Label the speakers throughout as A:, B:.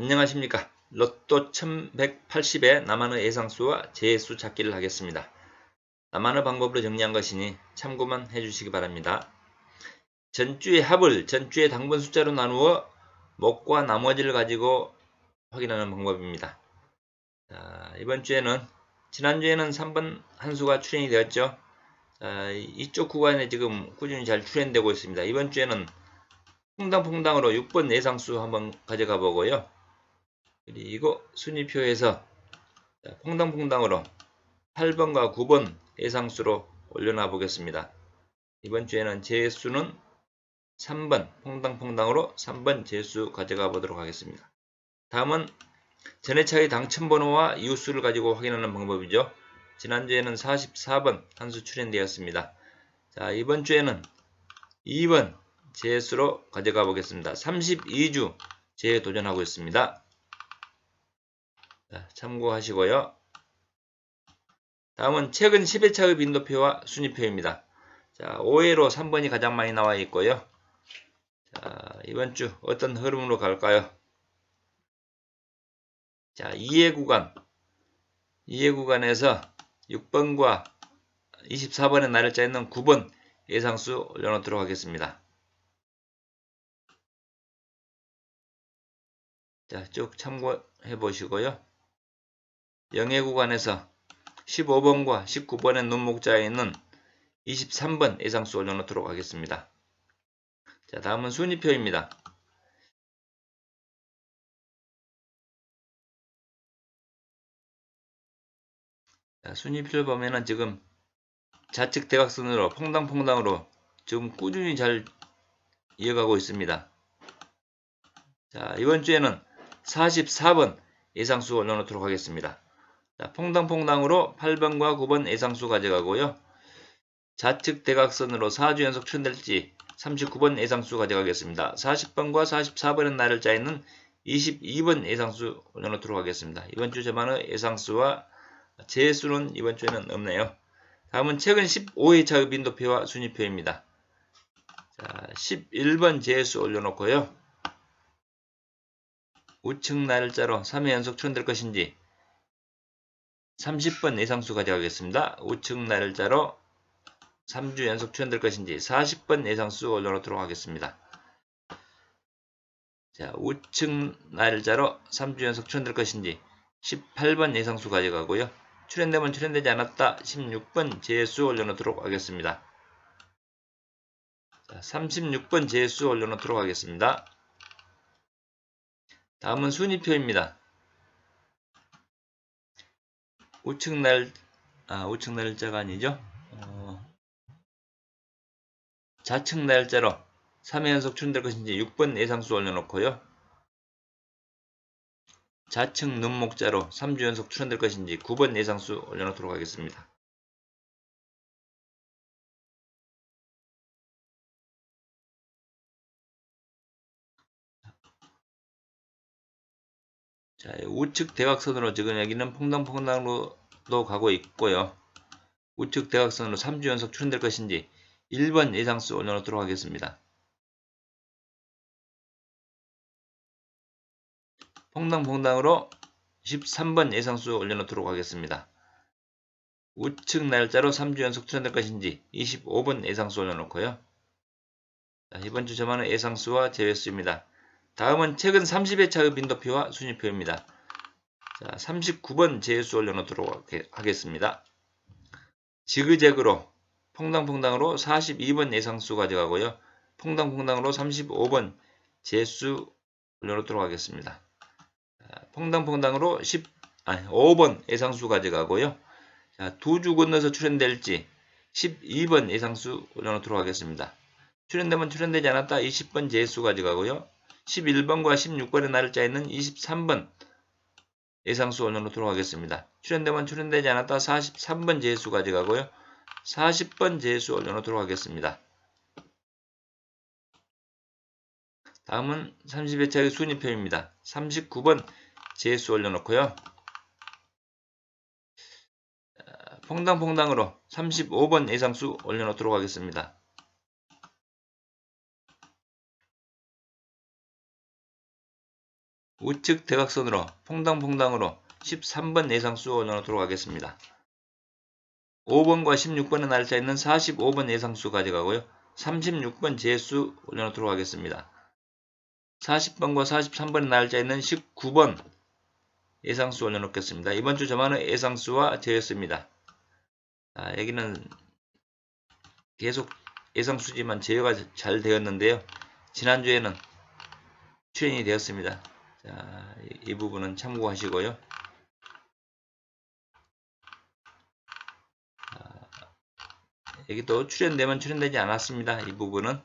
A: 안녕하십니까. 로또 1180의 나만의 예상수와 재수 찾기를 하겠습니다. 나만의 방법으로 정리한 것이니 참고만 해주시기 바랍니다. 전주의 합을 전주의 당분 숫자로 나누어 목과 나머지를 가지고 확인하는 방법입니다. 자, 이번 주에는 지난주에는 3번 한 수가 출현이 되었죠. 자, 이쪽 구간에 지금 꾸준히 잘 출현되고 있습니다. 이번 주에는 퐁당퐁당으로 6번 예상수 한번 가져가 보고요. 그리고 순위표에서 퐁당퐁당으로 8번과 9번 예상수로 올려놔 보겠습니다. 이번 주에는 제수는 3번 퐁당퐁당으로 3번 제수 가져가 보도록 하겠습니다. 다음은 전해차의 당첨번호와 이웃수를 가지고 확인하는 방법이죠. 지난주에는 44번 한 수 출연되었습니다. 자 이번 주에는 2번 제수로 가져가 보겠습니다. 32주 재도전하고 있습니다. 참고하시고요. 다음은 최근 10회 차의 빈도표와 순위표입니다. 자, 5회로 3번이 가장 많이 나와 있고요. 자, 이번 주 어떤 흐름으로 갈까요? 자, 2회 구간. 2회 구간에서 6번과 24번의 날짜 있는 9번 예상수 올려놓도록 하겠습니다. 자, 쭉 참고해 보시고요. 영예 구간에서 15번과 19번의 눈목자에 있는 23번 예상수 올려놓도록 하겠습니다. 자, 다음은 순위표입니다. 자, 순위표를 보면은 지금 좌측 대각선으로 퐁당퐁당으로 지금 꾸준히 잘 이어가고 있습니다. 자, 이번 주에는 44번 예상수 올려놓도록 하겠습니다. 자, 퐁당퐁당으로 8번과 9번 예상수 가져가고요. 좌측 대각선으로 4주 연속 출현될지 39번 예상수 가져가겠습니다. 40번과 44번의 날을 있는 22번 예상수 올려놓도록 하겠습니다. 이번 주 저만의 예상수와 재수는 이번 주에는 없네요. 다음은 최근 15회차의 빈도표와 순위표입니다. 자, 11번 재수 올려놓고요. 우측 날짜로 3회 연속 출현될 것인지 30번 예상수 가져가겠습니다. 우측 날짜로 3주 연속 출현될 것인지 40번 예상수 올려놓도록 하겠습니다. 자, 우측 날짜로 3주 연속 출현될 것인지 18번 예상수 가져가고요. 출현되면 출현되지 않았다 16번 재수 올려놓도록 하겠습니다. 자, 36번 재수 올려놓도록 하겠습니다. 다음은 순위표입니다. 우측 날, 아, 우측 날짜가 아니죠. 어, 좌측 날짜로 3회 연속 출현될 것인지 6번 예상수 올려놓고요. 좌측 눈목자로 3주 연속 출현될 것인지 9번 예상수 올려놓도록 하겠습니다. 자, 우측 대각선으로 지금 여기는 퐁당퐁당으로도 가고 있고요. 우측 대각선으로 3주 연속 출현될 것인지 1번 예상수 올려놓도록 하겠습니다. 퐁당퐁당으로 13번 예상수 올려놓도록 하겠습니다. 우측 날짜로 3주 연속 출현될 것인지 25번 예상수 올려놓고요. 자, 이번 주 저만의 예상수와 제외수입니다. 다음은 최근 30회 차의 빈도표와 순위표입니다. 자, 39번 제수 올려놓도록 하겠습니다. 지그재그로 퐁당퐁당으로 42번 예상수 가져가고요. 퐁당퐁당으로 35번 제수 올려놓도록 하겠습니다. 퐁당퐁당으로 10, 아니, 5번 예상수 가져가고요. 자, 두주 건너서 출현될지 12번 예상수 올려놓도록 하겠습니다. 출현되면 출현되지 않았다 20번 제수 가져가고요. 11번과 16번의 날짜 있는 23번 예상수 올려놓도록 하겠습니다. 출현되면 출현되지 않았다 43번 제수 가져가고요. 40번 제수 올려놓도록 하겠습니다. 다음은 30회차의 순위표입니다. 39번 제수 올려놓고요. 퐁당퐁당으로 35번 예상수 올려놓도록 하겠습니다. 우측 대각선으로 퐁당퐁당으로 13번 예상수 올려놓도록 하겠습니다. 5번과 16번의 날짜 있는 45번 예상수 가져가고요. 36번 재수 올려놓도록 하겠습니다. 40번과 43번의 날짜 있는 19번 예상수 올려놓겠습니다. 이번 주 저만의 예상수와 제였습니다. 아, 여기는 계속 예상수지만 제어가 잘 되었는데요. 지난주에는 출연이 되었습니다. 자, 이, 이 부분은 참고하시고요. 여기 또 출연되면 출연되지 않았습니다. 이 부분은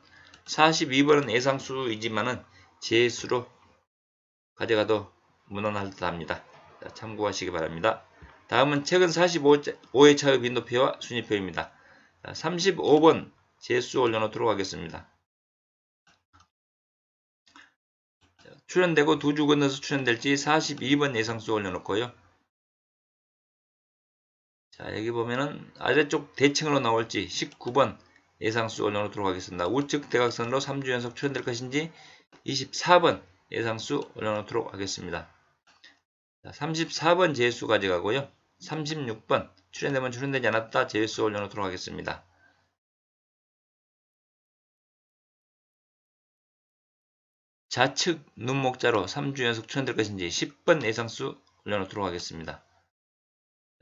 A: 42번은 예상수이지만은 제수로 가져가도 무난할 듯 합니다. 자, 참고하시기 바랍니다. 다음은 최근 45회 차의 빈도표와 순위표입니다. 자, 35번 제수 올려놓도록 하겠습니다. 출연되고 두 주 건너서 출연될지 42번 예상수 올려놓고요. 자, 여기 보면은 아래쪽 대칭으로 나올지 19번 예상수 올려놓도록 하겠습니다. 우측 대각선으로 3주 연속 출현될 것인지 24번 예상수 올려놓도록 하겠습니다. 자, 34번 제수 가져가고요. 36번 출연되면 출연되지 않았다 제수 올려놓도록 하겠습니다. 좌측 눈목자로 3주 연속 출연될 것인지 10번 예상수 올려놓도록 하겠습니다.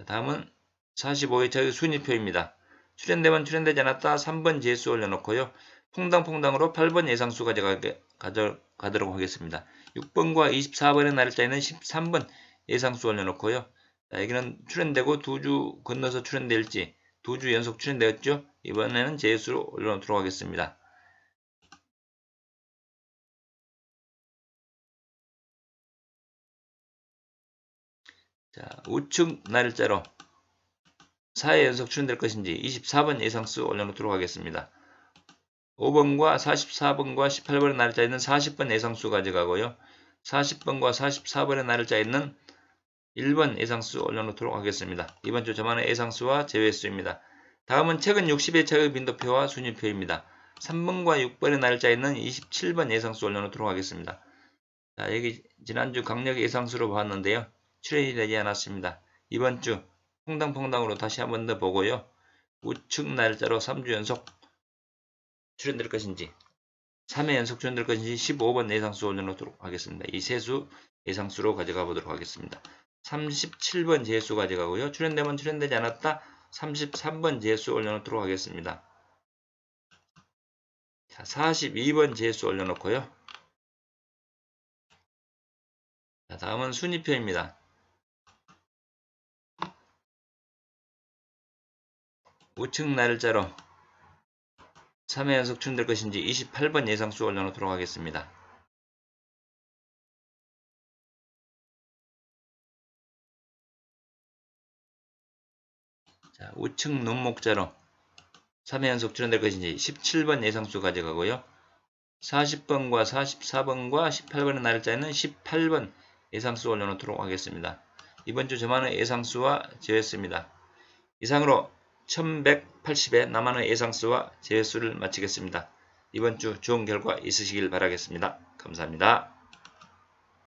A: 다음은 45회차의 순위표입니다. 출연되면 출연되지 않았다 3번 제수 올려놓고요. 퐁당퐁당으로 8번 예상수 가져가게, 가져가도록 하겠습니다. 6번과 24번의 날짜에는 13번 예상수 올려놓고요. 자, 여기는 출연되고 두 주 건너서 출연될지 두 주 연속 출연되었죠. 이번에는 제수로 올려놓도록 하겠습니다. 자, 우측 날짜로 4회 연속 출연될 것인지 24번 예상수 올려놓도록 하겠습니다. 5번과 44번과 18번의 날짜 있는 40번 예상수 가져가고요. 40번과 44번의 날짜 있는 1번 예상수 올려놓도록 하겠습니다. 이번 주 저만의 예상수와 제외수입니다. 다음은 최근 60회 차의 빈도표와 순위표입니다. 3번과 6번의 날짜 있는 27번 예상수 올려놓도록 하겠습니다. 자, 여기 지난주 강력 예상수로 봤는데요. 출연이 되지 않았습니다. 이번 주 퐁당퐁당으로 다시 한 번 더 보고요. 우측 날짜로 3주 연속 출연될 것인지 3회 연속 출연될 것인지 15번 예상수 올려놓도록 하겠습니다. 이 세수 예상수로 가져가 보도록 하겠습니다. 37번 제수 가져가고요. 출연되면 출연되지 않았다. 33번 제수 올려놓도록 하겠습니다. 자, 42번 제수 올려놓고요. 자, 다음은 순위표입니다. 우측 날짜로 3회 연속 출연될 것인지 28번 예상수 올려놓도록 하겠습니다. 자, 우측 눈목자로 3회 연속 출연될 것인지 17번 예상수 가져가고요. 40번과 44번과 18번의 날짜에는 18번 예상수 올려놓도록 하겠습니다. 이번 주 저만의 예상수와 제외수입니다. 이상으로 1180의 나만의 예상수와 제수를 마치겠습니다. 이번 주 좋은 결과 있으시길 바라겠습니다. 감사합니다.